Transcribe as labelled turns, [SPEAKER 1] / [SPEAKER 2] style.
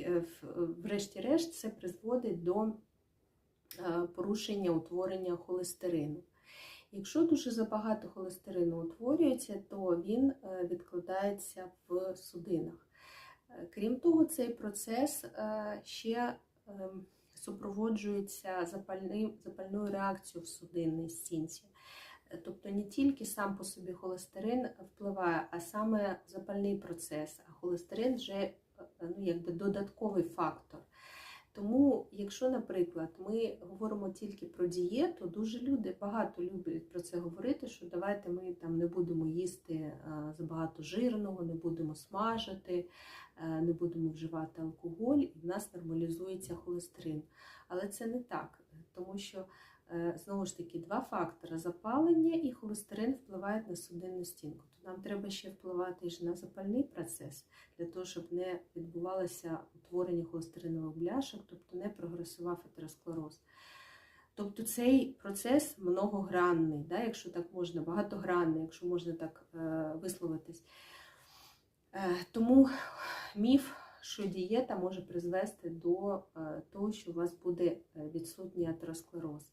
[SPEAKER 1] е, врешті-решт, це призводить до е, порушення утворення холестерину. Якщо дуже забагато холестерину утворюється, то він е, відкладається в судинах. Крім того, цей процес ще супроводжується запальною реакцією в судинній стінці. Тобто не тільки сам по собі холестерин впливає, а саме запальний процес. А холестерин вже ну, якби додатковий фактор. Тому, якщо, наприклад, ми говоримо тільки про дієту, дуже люди багато люблять про це говорити, що давайте ми там не будемо їсти е, забагато жирного, не будемо смажити, е, не будемо вживати алкоголь, і в нас нормалізується холестерин. Але це не так, тому що е, знову ж таки два фактори: запалення і холестерин впливають на судинну стінку. То нам треба ще впливати ж на запальний процес для того, щоб не відбувалося утворення холестеринових бляшок, тобто не прогресував атеросклероз. Тобто цей процес многогранний, да, якщо так можна, багатогранний, якщо можна так е, висловитись. Е, тому міф, що дієта може призвести до е, того, що у вас буде е, відсутній атеросклероз.